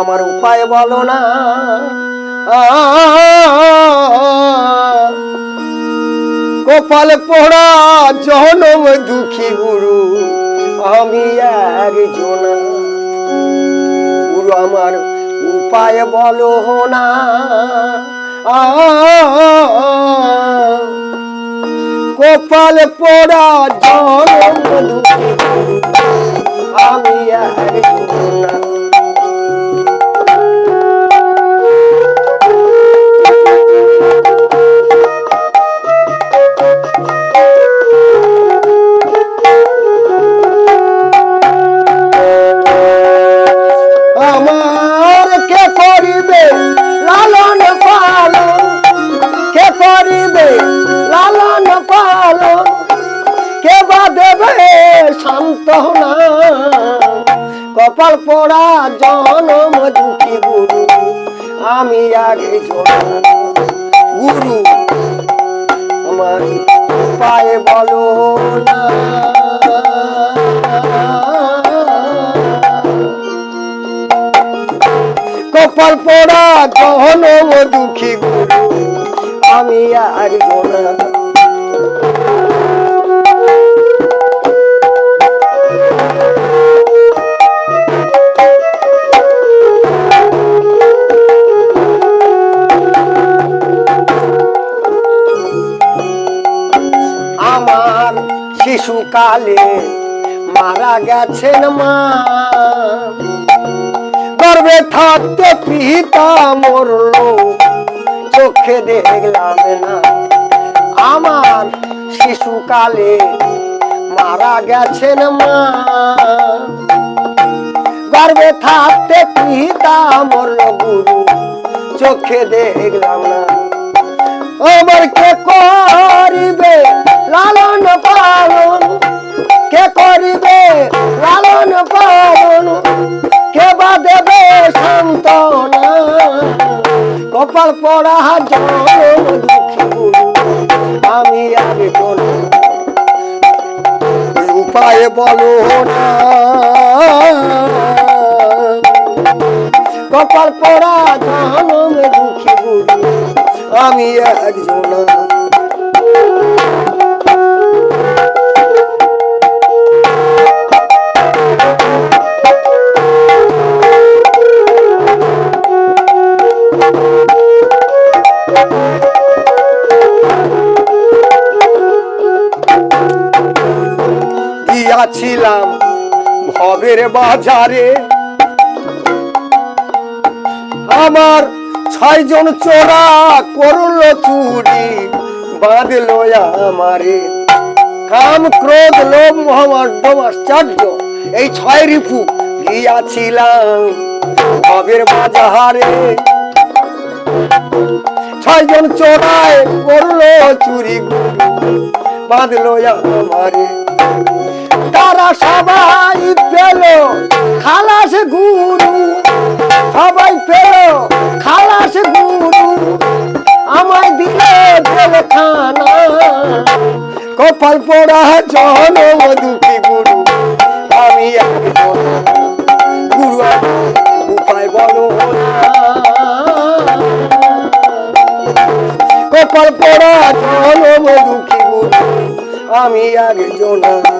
আমার উপায় বলো না। কপাল পড়া জনম দুঃখী গুরু, আমি একজন। গুরু, আমার উপায় বলো না। কপাল পড়া জনম দুঃখী আমি একজন। করিবে লালন পালন, কে বা দেবে সান্ত্বনা কপাল পড়া জনম দুঃখী গুরু, আমি আগে গুরু, আমার পায়ে বলো না। কপাল পোড়া গহন দুঃখী গুরু আমি আর আমার শিশুকালে মারা গেছেন মা। গর্বে থাকতে পিতা মরলো। চোখে দেখলাম না। আমার শিশুকালে মারা গেছেন মা। গর্বে থাকতে পিতা মরলো গুরু, চোখে দেখলাম না। আমার কে করিবে লালন পালন? পড়া গুরু আমি আগে উপায়ে বলো না। কপাল পড়া জনম দুঃখী আমি একজন। গিয়াছিলাম ভবের বাজারে। আমার ছয়জন চোরা করল চুরি, বাঁধলো আমারে। কাম, ক্রোধ, লোভ মোহাম্মদ আশ্চর্য, এই ছয় রিপু গিয়াছিলাম ভবের বাজারে। ছয়জন চোরায় করল চুরি, বাঁধলো আমারে। তারা সবাই পেল, খালাস গুরু, সবাই পেল, খালাস গুরু, আমায় দিলে জেল খানা। কপাল পোড়া জনম দুঃখী গুরু, আমি গুরু উপায় বলো কপাল পোড়া জনম দুঃখী গুরু, আমি একজন আমার